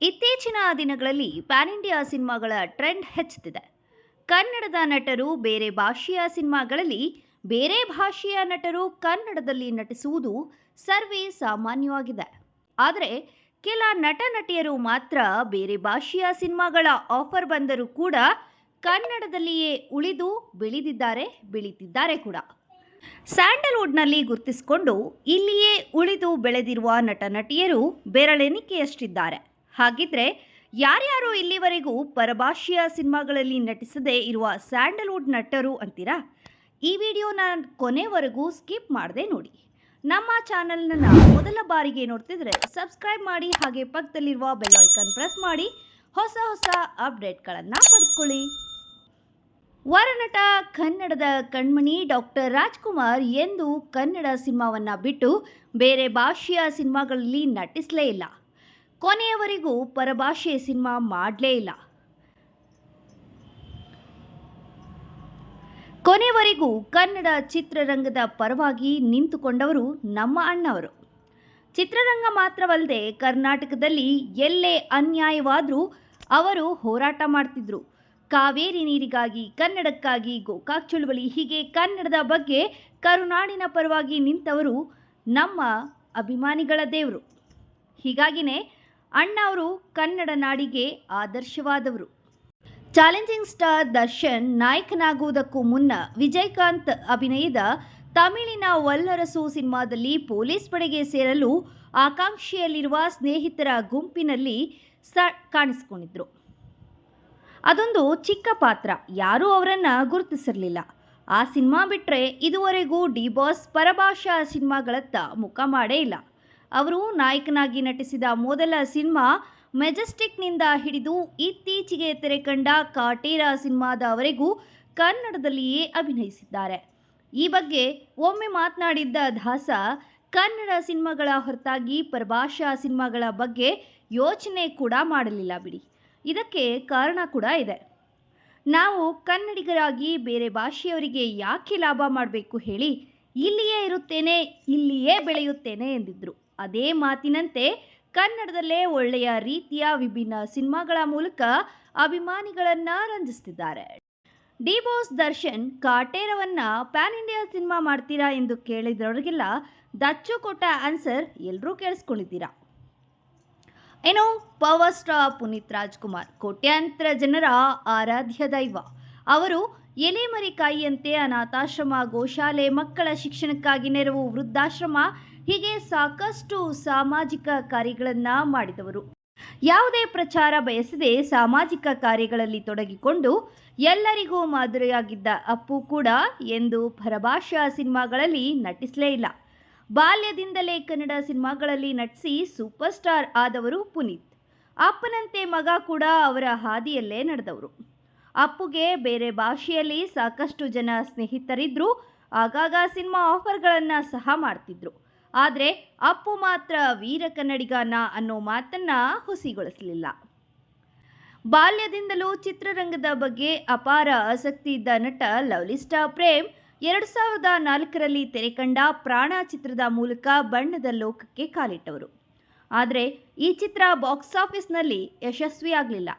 ಇತ್ತೀಚಿನ ದಿನಗಳಲ್ಲಿ PAN India ಸಿನಿಮಾಗಳ ಟ್ರೆಂಡ್ ಹೆಚ್ಚುತ್ತಿದೆ. ಕನ್ನಡದ ನಟರು ಬೇರೆ ಭಾಷೆಯ ಸಿನಿಮಾಗಳಲ್ಲಿ ಬೇರೆ ಭಾಷೆಯ ನಟರು ಕನ್ನಡದಲ್ಲಿ ನಟಿಸುವುದು ಸರ್ವೇ ಸಾಮಾನ್ಯವಾಗಿದೆ. ಆದರೆ ಕೆಲ ನಟ ನಟಿಯರು ಮಾತ್ರ ಬೇರೆ ಭಾಷೆಯ ಸಿನಿಮಾಗಳ ಆಫರ್ ಬಂದರೂ ಕೂಡ ಕನ್ನಡದಲ್ಲಿಯೇ ಉಳಿದು ಬೆಳೆದಿದ್ದಾರೆ, ಬೆಳೀತಿದ್ದಾರೆ ಕೂಡ. ಸ್ಯಾಂಡಲ್ವುಡ್ನಲ್ಲಿ ಗುರುತಿಸಿಕೊಂಡು ಇಲ್ಲಿಯೇ ಉಳಿದು ಬೆಳೆದಿರುವ ನಟ ನಟಿಯರು ಬೆರಳೆಣಿಕೆಯಷ್ಟಿದ್ದಾರೆ. ಹಾಗಿದ್ರೆ ಯಾರ್ಯಾರು ಇಲ್ಲಿವರೆಗೂ ಪರಭಾಷೀಯ ಸಿನಿಮಾಗಳಲ್ಲಿ ನಟಿಸದೇ ಇರುವ ಸ್ಯಾಂಡಲ್ವುಡ್ ನಟರು ಅಂತೀರಾ? ಈ ವಿಡಿಯೋನ ಕೊನೆವರೆಗೂ ಸ್ಕಿಪ್ ಮಾಡದೆ ನೋಡಿ. ನಮ್ಮ ಚಾನಲ್ನ ಮೊದಲ ಬಾರಿಗೆ ನೋಡ್ತಿದ್ರೆ ಸಬ್ಸ್ಕ್ರೈಬ್ ಮಾಡಿ ಹಾಗೆ ಪಕ್ಕದಲ್ಲಿರುವ ಬೆಲ್ ಐಕಾನ್ ಪ್ರೆಸ್ ಮಾಡಿ ಹೊಸ ಹೊಸ ಅಪ್ಡೇಟ್ಗಳನ್ನು ಪಡೆದುಕೊಳ್ಳಿ. ವರನಟ ಕನ್ನಡದ ಕಣ್ಮಣಿ ಡಾಕ್ಟರ್ ರಾಜ್ಕುಮಾರ್ ಎಂದು ಕನ್ನಡ ಸಿನಿಮಾವನ್ನ ಬಿಟ್ಟು ಬೇರೆ ಭಾಷೆಯ ಸಿನಿಮಾಗಳಲ್ಲಿ ನಟಿಸಲೇ ಇಲ್ಲ. ಕೊನೆಯವರೆಗೂ ಪರಭಾಷೆಯ ಸಿನಿಮಾ ಮಾಡಲೇ ಇಲ್ಲ. ಕೊನೆವರೆಗೂ ಕನ್ನಡ ಚಿತ್ರರಂಗದ ಪರವಾಗಿ ನಿಂತುಕೊಂಡವರು ನಮ್ಮ ಅಣ್ಣವರು. ಚಿತ್ರರಂಗ ಮಾತ್ರವಲ್ಲದೆ ಕರ್ನಾಟಕದಲ್ಲಿ ಎಲ್ಲೇ ಅನ್ಯಾಯವಾದರೂ ಅವರು ಹೋರಾಟ ಮಾಡ್ತಿದ್ರು. ಕಾವೇರಿ ನೀರಿಗಾಗಿ, ಕನ್ನಡಕ್ಕಾಗಿ ಗೋಕಾಕ್ ಚಳುವಳಿ, ಹೀಗೆ ಕನ್ನಡದ ಬಗ್ಗೆ ಕರುನಾಡಿನ ಪರವಾಗಿ ನಿಂತವರು ನಮ್ಮ ಅಭಿಮಾನಿಗಳ ದೇವರು. ಹೀಗಾಗಿನೇ ಅಣ್ಣ ಅವರು ಕನ್ನಡ ನಾಡಿಗೆ ಆದರ್ಶವಾದವರು. ಚಾಲೆಂಜಿಂಗ್ ಸ್ಟಾರ್ ದರ್ಶನ್ ನಾಯಕನಾಗುವುದಕ್ಕೂ ಮುನ್ನ ವಿಜಯಕಾಂತ್ ಅಭಿನಯದ ತಮಿಳಿನ ವಲ್ಲರಸು ಸಿನಿಮಾದಲ್ಲಿ ಪೊಲೀಸ್ ಪಡೆಗೆ ಸೇರಲು ಆಕಾಂಕ್ಷೆಯಲ್ಲಿರುವ ಸ್ನೇಹಿತರ ಗುಂಪಿನಲ್ಲಿ ಸ ಕಾಣಿಸಿಕೊಂಡಿದ್ರು. ಅದೊಂದು ಚಿಕ್ಕ ಪಾತ್ರ, ಯಾರೂ ಅವರನ್ನು ಗುರುತಿಸಿರಲಿಲ್ಲ. ಆ ಸಿನಿಮಾ ಬಿಟ್ಟರೆ ಇದುವರೆಗೂ ಡಿ ಬಾಸ್ ಪರಭಾಷಾ ಸಿನಿಮಾಗಳತ್ತ ಮುಖ ಮಾಡೇ ಇಲ್ಲ. ಅವರು ನಾಯಕನಾಗಿ ನಟಿಸಿದ ಮೊದಲ ಸಿನಿಮಾ ಮೆಜೆಸ್ಟಿಕ್ನಿಂದ ಹಿಡಿದು ಇತ್ತೀಚೆಗೆ ತೆರೆಕಂಡ ಕಾಟೇರ ಸಿನಿಮಾದವರೆಗೂ ಕನ್ನಡದಲ್ಲಿಯೇ ಅಭಿನಯಿಸಿದ್ದಾರೆ. ಈ ಬಗ್ಗೆ ಒಮ್ಮೆ ಮಾತನಾಡಿದ್ದ ದಾಸ, ಕನ್ನಡ ಸಿನಿಮಾಗಳ ಹೊರತಾಗಿ ಪರಭಾಷಾ ಸಿನಿಮಾಗಳ ಬಗ್ಗೆ ಯೋಚನೆ ಕೂಡ ಮಾಡಲಿಲ್ಲ ಬಿಡಿ. ಇದಕ್ಕೆ ಕಾರಣ ಕೂಡ ಇದೆ. ನಾವು ಕನ್ನಡಿಗರಾಗಿ ಬೇರೆ ಭಾಷೆಯವರಿಗೆ ಯಾಕೆ ಲಾಭ ಮಾಡಬೇಕು ಹೇಳಿ, ಇಲ್ಲಿಯೇ ಇರುತ್ತೇನೆ, ಇಲ್ಲಿಯೇ ಬೆಳೆಯುತ್ತೇನೆ ಎಂದಿದ್ರು. ಅದೇ ಮಾತಿನಂತೆ ಕನ್ನಡದಲ್ಲೇ ಒಳ್ಳೆಯ ರೀತಿಯ ವಿಭಿನ್ನ ಸಿನಿಮಾಗಳ ಮೂಲಕ ಅಭಿಮಾನಿಗಳನ್ನ ರಂಜಿಸ್ತಿದ್ದಾರೆ. ಡಿ ಬಾಸ್ ದರ್ಶನ್, ಕಾಟೇರವನ್ನ ಪ್ಯಾನ್ ಇಂಡಿಯಾ ಸಿನಿಮಾ ಮಾಡ್ತೀರಾ ಎಂದು ಕೇಳಿದವರಿಗೆಲ್ಲ ದಚ್ಚು ಕೊಟ್ಟ ಆನ್ಸರ್ ಎಲ್ಲರೂ ಕೇಳಿಸ್ಕೊಂಡಿದ್ದೀರಾ. ಏನು ಪವರ್ ಸ್ಟಾರ್ ಪುನೀತ್ ರಾಜ್ಕುಮಾರ್, ಕೋಟ್ಯಾಂತರ ಜನರ ಆರಾಧ್ಯ ದೈವ. ಅವರು ಎಲೆಮರಿಕಾಯಿಯಂತೆ ಅನಾಥಾಶ್ರಮ, ಗೋಶಾಲೆ ಮಕ್ಕಳ ಶಿಕ್ಷಣಕ್ಕಾಗಿ ನೆರವು, ವೃದ್ಧಾಶ್ರಮ ಹೀಗೆ ಸಾಕಷ್ಟು ಸಾಮಾಜಿಕ ಕಾರ್ಯಗಳನ್ನು ಮಾಡಿದವರು. ಯಾವುದೇ ಪ್ರಚಾರ ಬಯಸದೆ ಸಾಮಾಜಿಕ ಕಾರ್ಯಗಳಲ್ಲಿ ತೊಡಗಿಕೊಂಡು ಎಲ್ಲರಿಗೂ ಮಾದರಿಯಾಗಿದ್ದ ಅಪ್ಪು ಕೂಡ ಎಂದು ಪರಭಾಷಾ ಸಿನಿಮಾಗಳಲ್ಲಿ ನಟಿಸಲೇ ಇಲ್ಲ. ಬಾಲ್ಯದಿಂದಲೇ ಕನ್ನಡ ಸಿನಿಮಾಗಳಲ್ಲಿ ನಟಿಸಿ ಸೂಪರ್ ಸ್ಟಾರ್ ಆದವರು ಪುನೀತ್. ಅಪ್ಪನಂತೆ ಮಗ ಕೂಡ ಅವರ ಹಾದಿಯಲ್ಲೇ ನಡೆದವರು. ಅಪ್ಪುಗೆ ಬೇರೆ ಭಾಷೆಯಲ್ಲಿ ಸಾಕಷ್ಟು ಜನ ಸ್ನೇಹಿತರಿದ್ರು, ಆಗಾಗ ಸಿನಿಮಾ ಆಫರ್ಗಳನ್ನು ಸಹ ಮಾಡ್ತಿದ್ರು. ಆದರೆ ಅಪ್ಪು ಮಾತ್ರ ವೀರ ಕನ್ನಡಿಗನ ಅನ್ನೋ ಮಾತನ್ನ ಹುಸಿಗೊಳಿಸಲಿಲ್ಲ. ಬಾಲ್ಯದಿಂದಲೂ ಚಿತ್ರರಂಗದ ಬಗ್ಗೆ ಅಪಾರ ಆಸಕ್ತಿ ಇದ್ದ ನಟ ಲವ್ಲಿ ಸ್ಟಾರ್ ಪ್ರೇಮ್ ಎರಡು ಸಾವಿರದ ನಾಲ್ಕರಲ್ಲಿ ತೆರೆಕಂಡ ಪ್ರಾಣ ಚಿತ್ರದ ಮೂಲಕ ಬಣ್ಣದ ಲೋಕಕ್ಕೆ ಕಾಲಿಟ್ಟವರು. ಆದರೆ ಈ ಚಿತ್ರ ಬಾಕ್ಸ್ ಆಫೀಸ್ನಲ್ಲಿ ಯಶಸ್ವಿಯಾಗಲಿಲ್ಲ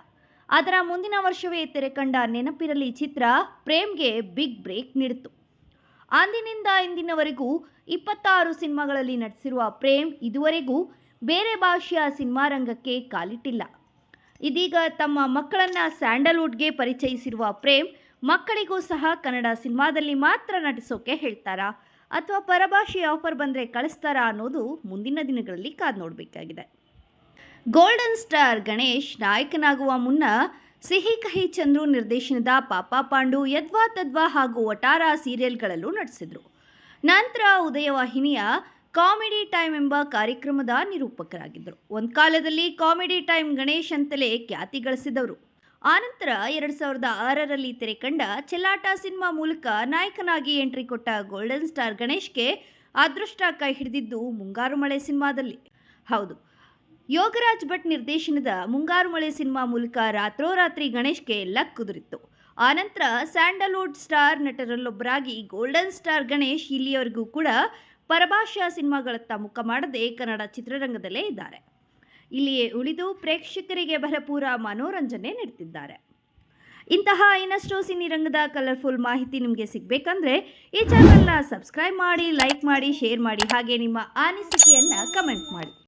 ಅದರ ಮುಂದಿನ ವರ್ಷವೇ ತೆರೆಕಂಡ ನೆನಪಿರಲಿ ಚಿತ್ರ ಪ್ರೇಮ್ಗೆ ಬಿಗ್ ಬ್ರೇಕ್ ನೀಡಿತು ಅಂದಿನಿಂದ ಇಂದಿನವರೆಗೂ ಇಪ್ಪತ್ತಾರು ಸಿನಿಮಾಗಳಲ್ಲಿ ನಟಿಸಿರುವ ಪ್ರೇಮ್ ಇದುವರೆಗೂ ಬೇರೆ ಭಾಷೆಯ ಸಿನಿಮಾ ರಂಗಕ್ಕೆ ಕಾಲಿಟ್ಟಿಲ್ಲ. ಇದೀಗ ತಮ್ಮ ಮಕ್ಕಳನ್ನ ಸ್ಯಾಂಡಲ್ವುಡ್ಗೆ ಪರಿಚಯಿಸಿರುವ ಪ್ರೇಮ್ ಮಕ್ಕಳಿಗೂ ಸಹ ಕನ್ನಡ ಸಿನಿಮಾದಲ್ಲಿ ಮಾತ್ರ ನಟಿಸೋಕೆ ಹೇಳ್ತಾರಾ? ಅಥವಾ ಪರಭಾಷೆಯ ಆಫರ್ ಬಂದರೆ ಕಳಿಸ್ತಾರಾ ಅನ್ನೋದು ಮುಂದಿನ ದಿನಗಳಲ್ಲಿ ಕಾದು ನೋಡಬೇಕಾಗಿದೆ. ಗೋಲ್ಡನ್ ಸ್ಟಾರ್ ಗಣೇಶ್ ನಾಯಕನಾಗುವ ಮುನ್ನ ಸಿಹಿ ಕಹಿ ಚಂದ್ರು ನಿರ್ದೇಶನದ ಪಾಪ ಪಾಂಡು ಯದ್ವಾ ತದ್ವಾ ಹಾಗೂ ಒಟಾರಾ ಸೀರಿಯಲ್ಗಳಲ್ಲೂ ನಟಿಸಿದ್ರು. ನಂತರ ಉದಯವಾಹಿನಿಯ ಕಾಮಿಡಿ ಟೈಮ್ ಎಂಬ ಕಾರ್ಯಕ್ರಮದ ನಿರೂಪಕರಾಗಿದ್ದರು. ಒಂದು ಕಾಲದಲ್ಲಿ ಕಾಮಿಡಿ ಟೈಮ್ ಗಣೇಶ್ ಅಂತಲೇ ಖ್ಯಾತಿ ಗಳಿಸಿದವರು. ಆನಂತರ ಎರಡು ಸಾವಿರದ ಆರರಲ್ಲಿ ತೆರೆಕಂಡ ಚೆಲ್ಲಾಟ ಸಿನಿಮಾ ಮೂಲಕ ನಾಯಕನಾಗಿ ಎಂಟ್ರಿ ಕೊಟ್ಟ ಗೋಲ್ಡನ್ ಸ್ಟಾರ್ ಗಣೇಶ್ಗೆ ಅದೃಷ್ಟ ಕೈ ಹಿಡಿದಿದ್ದು ಮುಂಗಾರು ಮಳೆ ಸಿನಿಮಾದಲ್ಲಿ. ಹೌದು, ಯೋಗರಾಜ್ ಭಟ್ ನಿರ್ದೇಶನದ ಮುಂಗಾರು ಮಳೆ ಸಿನಿಮಾ ಮೂಲಕ ರಾತ್ರೋರಾತ್ರಿ ಗಣೇಶ್ಗೆ ಲಕ್ ಕುದುರಿತ್ತು. ಆನಂತರ ಸ್ಯಾಂಡಲ್ವುಡ್ ಸ್ಟಾರ್ ನಟರಲ್ಲೊಬ್ಬರಾಗಿ ಗೋಲ್ಡನ್ ಸ್ಟಾರ್ ಗಣೇಶ್ ಇಲ್ಲಿಯವರೆಗೂ ಕೂಡ ಪರಭಾಷಾ ಸಿನಿಮಾಗಳತ್ತ ಮುಖ ಮಾಡದೆ ಕನ್ನಡ ಚಿತ್ರರಂಗದಲ್ಲೇ ಇದ್ದಾರೆ. ಇಲ್ಲಿಯೇ ಉಳಿದು ಪ್ರೇಕ್ಷಕರಿಗೆ ಭರಪೂರ ಮನೋರಂಜನೆ ನೀಡುತ್ತಿದ್ದಾರೆ ಇಂತಹ ಇನ್ನಷ್ಟು ಸಿನಿರಂಗದ ಕಲರ್ಫುಲ್ ಮಾಹಿತಿ ನಿಮಗೆ ಸಿಗಬೇಕಂದ್ರೆ ಈ ಚಾನಲ್ನ ಸಬ್ಸ್ಕ್ರೈಬ್ ಮಾಡಿ ಲೈಕ್ ಮಾಡಿ ಶೇರ್ ಮಾಡಿ ಹಾಗೆ ನಿಮ್ಮ ಅನಿಸಿಕೆಯನ್ನು ಕಮೆಂಟ್ ಮಾಡಿ.